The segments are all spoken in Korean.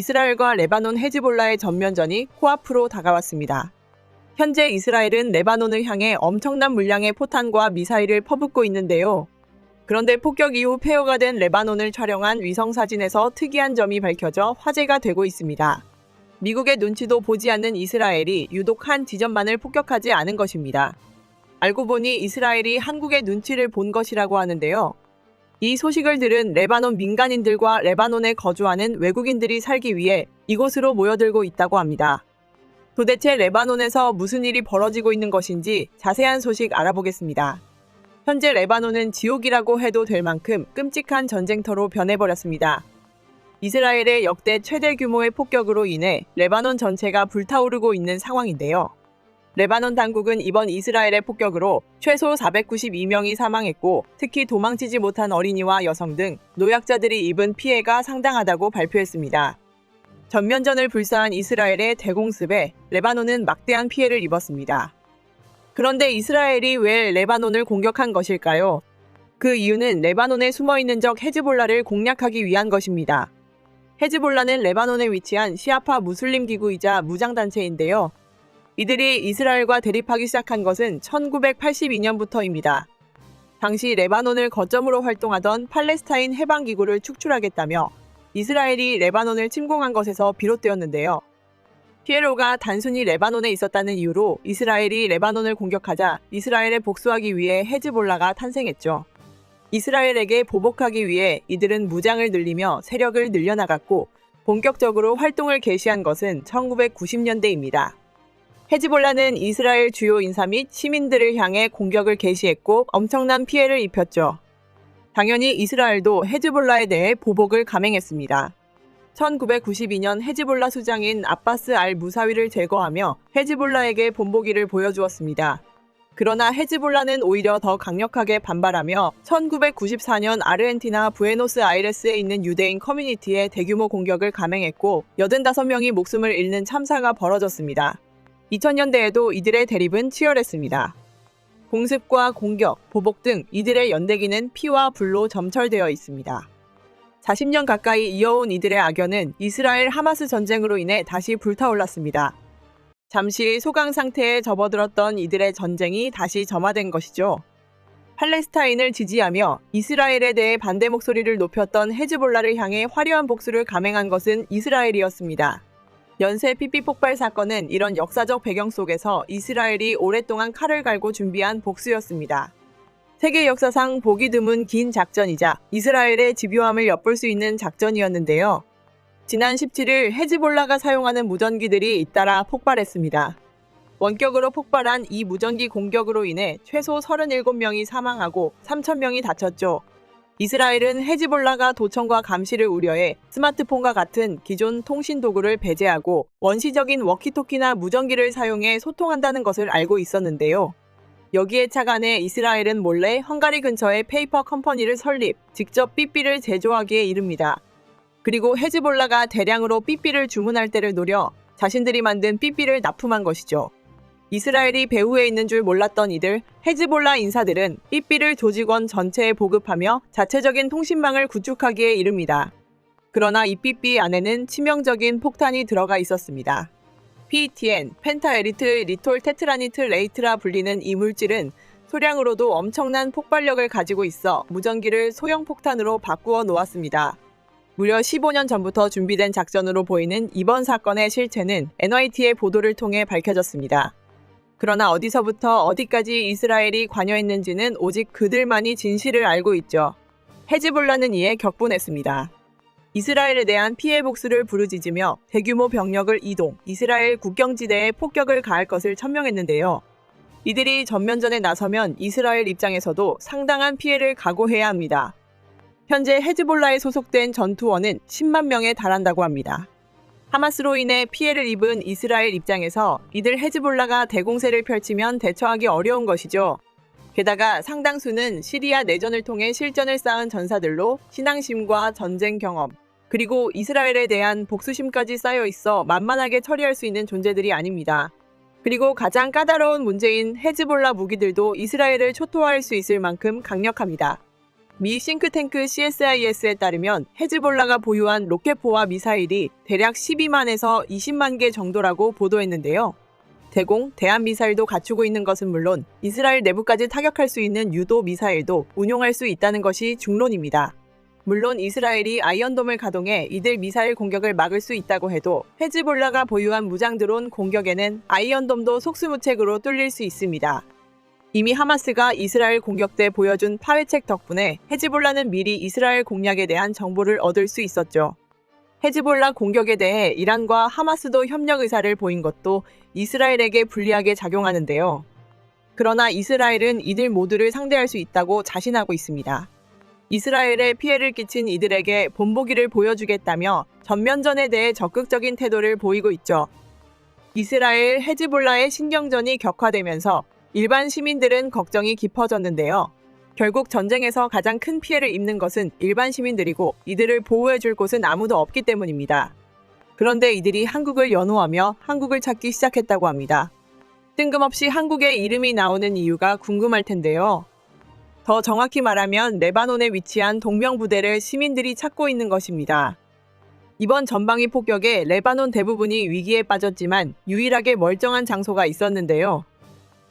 이스라엘과 레바논 헤즈볼라의 전면전이 코앞으로 다가왔습니다. 현재 이스라엘은 레바논을 향해 엄청난 물량의 포탄과 미사일을 퍼붓고 있는데요. 그런데 폭격 이후 폐허가 된 레바논을 촬영한 위성 사진에서 특이한 점이 밝혀져 화제가 되고 있습니다. 미국의 눈치도 보지 않는 이스라엘이 유독 한 지점만을 폭격하지 않은 것입니다. 알고 보니 이스라엘이 한국의 눈치를 본 것이라고 하는데요. 이 소식을 들은 레바논 민간인들과 레바논에 거주하는 외국인들이 살기 위해 이곳으로 모여들고 있다고 합니다. 도대체 레바논에서 무슨 일이 벌어지고 있는 것인지 자세한 소식 알아보겠습니다. 현재 레바논은 지옥이라고 해도 될 만큼 끔찍한 전쟁터로 변해버렸습니다. 이스라엘의 역대 최대 규모의 폭격으로 인해 레바논 전체가 불타오르고 있는 상황인데요. 레바논 당국은 이번 이스라엘의 폭격으로 최소 492명이 사망했고 특히 도망치지 못한 어린이와 여성 등 노약자들이 입은 피해가 상당하다고 발표했습니다. 전면전을 불사한 이스라엘의 대공습에 레바논은 막대한 피해를 입었습니다. 그런데 이스라엘이 왜 레바논을 공격한 것일까요? 그 이유는 레바논에 숨어 있는 적 헤즈볼라를 공략하기 위한 것입니다. 헤즈볼라는 레바논에 위치한 시아파 무슬림 기구이자 무장단체인데요. 이들이 이스라엘과 대립하기 시작한 것은 1982년부터입니다. 당시 레바논을 거점으로 활동하던 팔레스타인 해방기구를 축출하겠다며 이스라엘이 레바논을 침공한 것에서 비롯되었는데요. 피에로가 단순히 레바논에 있었다는 이유로 이스라엘이 레바논을 공격하자 이스라엘에 복수하기 위해 헤즈볼라가 탄생했죠. 이스라엘에게 보복하기 위해 이들은 무장을 늘리며 세력을 늘려나갔고 본격적으로 활동을 개시한 것은 1990년대입니다. 헤즈볼라는 이스라엘 주요 인사 및 시민들을 향해 공격을 개시했고 엄청난 피해를 입혔죠. 당연히 이스라엘도 헤즈볼라에 대해 보복을 감행했습니다. 1992년 헤즈볼라 수장인 아바스 알 무사위를 제거하며 헤즈볼라에게 본보기를 보여주었습니다. 그러나 헤즈볼라는 오히려 더 강력하게 반발하며 1994년 아르헨티나 부에노스 아이레스에 있는 유대인 커뮤니티에 대규모 공격을 감행했고 85명이 목숨을 잃는 참사가 벌어졌습니다. 2000년대에도 이들의 대립은 치열했습니다. 공습과 공격, 보복 등 이들의 연대기는 피와 불로 점철되어 있습니다. 40년 가까이 이어온 이들의 악연은 이스라엘 하마스 전쟁으로 인해 다시 불타올랐습니다. 잠시 소강 상태에 접어들었던 이들의 전쟁이 다시 점화된 것이죠. 팔레스타인을 지지하며 이스라엘에 대해 반대 목소리를 높였던 헤즈볼라를 향해 화려한 복수를 감행한 것은 이스라엘이었습니다. 연쇄 삐삐 폭발 사건은 이런 역사적 배경 속에서 이스라엘이 오랫동안 칼을 갈고 준비한 복수였습니다. 세계 역사상 보기 드문 긴 작전이자 이스라엘의 집요함을 엿볼 수 있는 작전이었는데요. 지난 17일 헤즈볼라가 사용하는 무전기들이 잇따라 폭발했습니다. 원격으로 폭발한 이 무전기 공격으로 인해 최소 37명이 사망하고 3,000명이 다쳤죠. 이스라엘은 헤즈볼라가 도청과 감시를 우려해 스마트폰과 같은 기존 통신 도구를 배제하고 원시적인 워키토키나 무전기를 사용해 소통한다는 것을 알고 있었는데요. 여기에 착안해 이스라엘은 몰래 헝가리 근처에 페이퍼 컴퍼니를 설립, 직접 삐삐를 제조하기에 이릅니다. 그리고 헤즈볼라가 대량으로 삐삐를 주문할 때를 노려 자신들이 만든 삐삐를 납품한 것이죠. 이스라엘이 배후에 있는 줄 몰랐던 이들 헤즈볼라 인사들은 삐삐를 조직원 전체에 보급하며 자체적인 통신망을 구축하기에 이릅니다. 그러나 이 삐삐 안에는 치명적인 폭탄이 들어가 있었습니다. PETN, 펜타에리트 리톨 테트라니트 레이트라 불리는 이 물질은 소량으로도 엄청난 폭발력을 가지고 있어 무전기를 소형 폭탄으로 바꾸어 놓았습니다. 무려 15년 전부터 준비된 작전으로 보이는 이번 사건의 실체는 NYT의 보도를 통해 밝혀졌습니다. 그러나 어디서부터 어디까지 이스라엘이 관여했는지는 오직 그들만이 진실을 알고 있죠. 헤즈볼라는 이에 격분했습니다. 이스라엘에 대한 피해 복수를 부르짖으며 대규모 병력을 이동, 이스라엘 국경지대에 폭격을 가할 것을 천명했는데요. 이들이 전면전에 나서면 이스라엘 입장에서도 상당한 피해를 각오해야 합니다. 현재 헤즈볼라에 소속된 전투원은 10만 명에 달한다고 합니다. 하마스로 인해 피해를 입은 이스라엘 입장에서 이들 헤즈볼라가 대공세를 펼치면 대처하기 어려운 것이죠. 게다가 상당수는 시리아 내전을 통해 실전을 쌓은 전사들로 신앙심과 전쟁 경험, 그리고 이스라엘에 대한 복수심까지 쌓여 있어 만만하게 처리할 수 있는 존재들이 아닙니다. 그리고 가장 까다로운 문제인 헤즈볼라 무기들도 이스라엘을 초토화할 수 있을 만큼 강력합니다. 미 싱크탱크 CSIS에 따르면 헤즈볼라가 보유한 로켓포와 미사일이 대략 12만에서 20만 개 정도라고 보도했는데요. 대공, 대한 미사일도 갖추고 있는 것은 물론 이스라엘 내부까지 타격할 수 있는 유도 미사일도 운용할 수 있다는 것이 중론입니다. 물론 이스라엘이 아이언돔을 가동해 이들 미사일 공격을 막을 수 있다고 해도 헤즈볼라가 보유한 무장 드론 공격에는 아이언돔도 속수무책으로 뚫릴 수 있습니다. 이미 하마스가 이스라엘 공격 때 보여준 파회책 덕분에 헤즈볼라는 미리 이스라엘 공략에 대한 정보를 얻을 수 있었죠. 헤즈볼라 공격에 대해 이란과 하마스도 협력 의사를 보인 것도 이스라엘에게 불리하게 작용하는데요. 그러나 이스라엘은 이들 모두를 상대할 수 있다고 자신하고 있습니다. 이스라엘에 피해를 끼친 이들에게 본보기를 보여주겠다며 전면전에 대해 적극적인 태도를 보이고 있죠. 이스라엘 헤즈볼라의 신경전이 격화되면서 일반 시민들은 걱정이 깊어졌는데요. 결국 전쟁에서 가장 큰 피해를 입는 것은 일반 시민들이고 이들을 보호해줄 곳은 아무도 없기 때문입니다. 그런데 이들이 한국을 연호하며 한국을 찾기 시작했다고 합니다. 뜬금없이 한국의 이름이 나오는 이유가 궁금할 텐데요. 더 정확히 말하면 레바논에 위치한 동명부대를 시민들이 찾고 있는 것입니다. 이번 전방위 폭격에 레바논 대부분이 위기에 빠졌지만 유일하게 멀쩡한 장소가 있었는데요.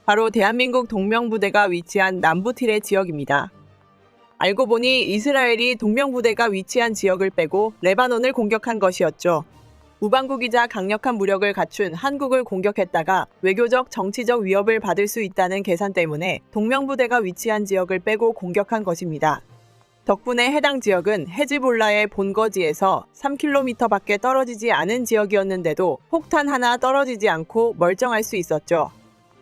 바로 대한민국 동명부대가 위치한 남부티레 지역입니다. 알고 보니 이스라엘이 동명부대가 위치한 지역을 빼고 레바논을 공격한 것이었죠. 우방국이자 강력한 무력을 갖춘 한국을 공격했다가 외교적 정치적 위협을 받을 수 있다는 계산 때문에 동명부대가 위치한 지역을 빼고 공격한 것입니다. 덕분에 해당 지역은 헤즈볼라의 본거지에서 3km 밖에 떨어지지 않은 지역이었는데도 폭탄 하나 떨어지지 않고 멀쩡할 수 있었죠.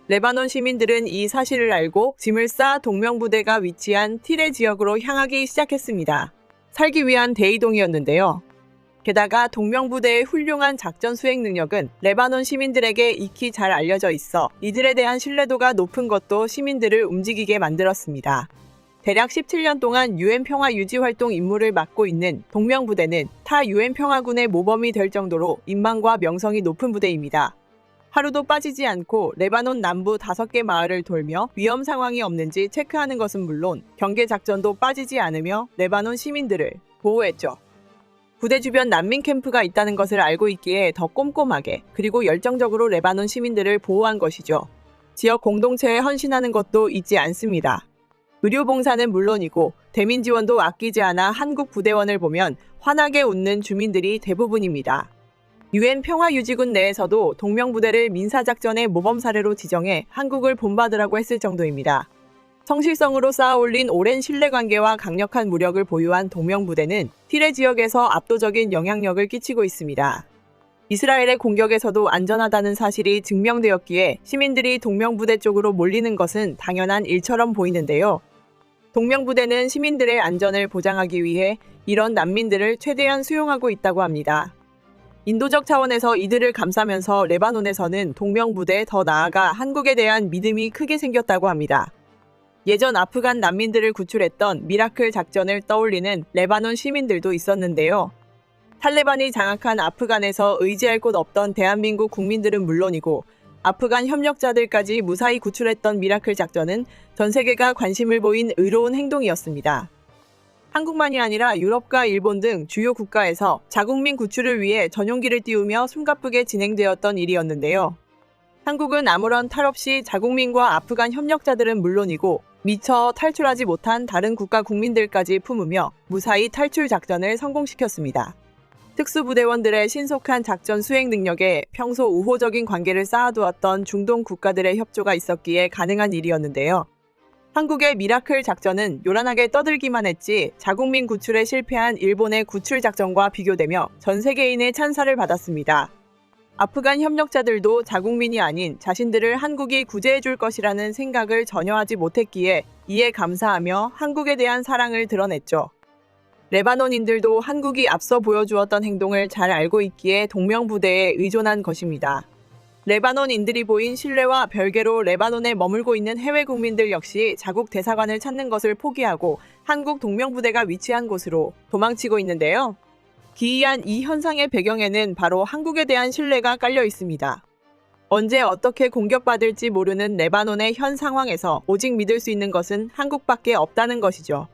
레바논 시민들은 이 사실을 알고 짐을 싸 동명부대가 위치한 티레 지역으로 향하기 시작했습니다. 살기 위한 대이동이었는데요. 게다가 동명부대의 훌륭한 작전 수행 능력은 레바논 시민들에게 익히 잘 알려져 있어 이들에 대한 신뢰도가 높은 것도 시민들을 움직이게 만들었습니다. 대략 17년 동안 유엔 평화 유지 활동 임무를 맡고 있는 동명부대는 타 유엔 평화군의 모범이 될 정도로 인망과 명성이 높은 부대입니다. 하루도 빠지지 않고 레바논 남부 다섯 개 마을을 돌며 위험 상황이 없는지 체크하는 것은 물론 경계 작전도 빠지지 않으며 레바논 시민들을 보호했죠. 부대 주변 난민 캠프가 있다는 것을 알고 있기에 더 꼼꼼하게 그리고 열정적으로 레바논 시민들을 보호한 것이죠. 지역 공동체에 헌신하는 것도 잊지 않습니다. 의료 봉사는 물론이고 대민 지원도 아끼지 않아 한국 부대원을 보면 환하게 웃는 주민들이 대부분입니다. 유엔 평화유지군 내에서도 동명부대를 민사작전의 모범 사례로 지정해 한국을 본받으라고 했을 정도입니다. 성실성으로 쌓아올린 오랜 신뢰관계와 강력한 무력을 보유한 동명부대는 티레 지역에서 압도적인 영향력을 끼치고 있습니다. 이스라엘의 공격에서도 안전하다는 사실이 증명되었기에 시민들이 동명부대 쪽으로 몰리는 것은 당연한 일처럼 보이는데요. 동명부대는 시민들의 안전을 보장하기 위해 이런 난민들을 최대한 수용하고 있다고 합니다. 인도적 차원에서 이들을 감싸면서 레바논에서는 동명부대 더 나아가 한국에 대한 믿음이 크게 생겼다고 합니다. 예전 아프간 난민들을 구출했던 미라클 작전을 떠올리는 레바논 시민들도 있었는데요. 탈레반이 장악한 아프간에서 의지할 곳 없던 대한민국 국민들은 물론이고 아프간 협력자들까지 무사히 구출했던 미라클 작전은 전 세계가 관심을 보인 의로운 행동이었습니다. 한국만이 아니라 유럽과 일본 등 주요 국가에서 자국민 구출을 위해 전용기를 띄우며 숨가쁘게 진행되었던 일이었는데요. 한국은 아무런 탈 없이 자국민과 아프간 협력자들은 물론이고 미처 탈출하지 못한 다른 국가 국민들까지 품으며 무사히 탈출 작전을 성공시켰습니다. 특수부대원들의 신속한 작전 수행 능력에 평소 우호적인 관계를 쌓아두었던 중동 국가들의 협조가 있었기에 가능한 일이었는데요. 한국의 미라클 작전은 요란하게 떠들기만 했지 자국민 구출에 실패한 일본의 구출 작전과 비교되며 전 세계인의 찬사를 받았습니다. 아프간 협력자들도 자국민이 아닌 자신들을 한국이 구제해 줄 것이라는 생각을 전혀 하지 못했기에 이에 감사하며 한국에 대한 사랑을 드러냈죠. 레바논인들도 한국이 앞서 보여주었던 행동을 잘 알고 있기에 동명부대에 의존한 것입니다. 레바논인들이 보인 신뢰와 별개로 레바논에 머물고 있는 해외 국민들 역시 자국 대사관을 찾는 것을 포기하고 한국 동명부대가 위치한 곳으로 도망치고 있는데요. 기이한 이 현상의 배경에는 바로 한국에 대한 신뢰가 깔려 있습니다. 언제 어떻게 공격받을지 모르는 레바논의 현 상황에서 오직 믿을 수 있는 것은 한국밖에 없다는 것이죠.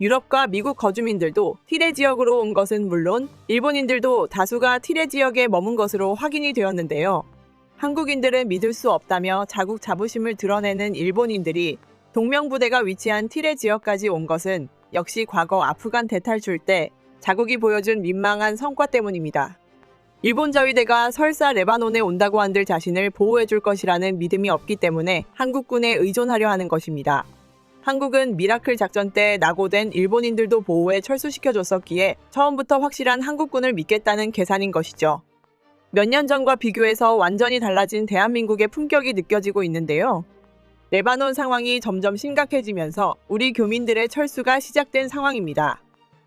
유럽과 미국 거주민들도 티레 지역으로 온 것은 물론 일본인들도 다수가 티레 지역에 머문 것으로 확인이 되었는데요. 한국인들은 믿을 수 없다며 자국 자부심을 드러내는 일본인들이 동명부대가 위치한 티레 지역까지 온 것은 역시 과거 아프간 대탈출 때 자국이 보여준 민망한 성과 때문입니다. 일본 자위대가 설사 레바논에 온다고 한들 자신을 보호해줄 것이라는 믿음이 없기 때문에 한국군에 의존하려 하는 것입니다. 한국은 미라클 작전 때 낙오된 일본인들도 보호해 철수시켜줬었기에 처음부터 확실한 한국군을 믿겠다는 계산인 것이죠. 몇 년 전과 비교해서 완전히 달라진 대한민국의 품격이 느껴지고 있는데요. 레바논 상황이 점점 심각해지면서 우리 교민들의 철수가 시작된 상황입니다.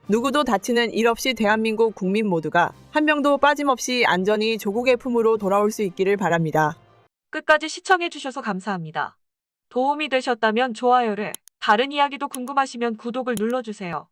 누구도 다치는 일 없이 대한민국 국민 모두가 한 명도 빠짐없이 안전히 조국의 품으로 돌아올 수 있기를 바랍니다. 끝까지 시청해주셔서 감사합니다. 도움이 되셨다면 좋아요를, 다른 이야기도 궁금하시면 구독을 눌러주세요.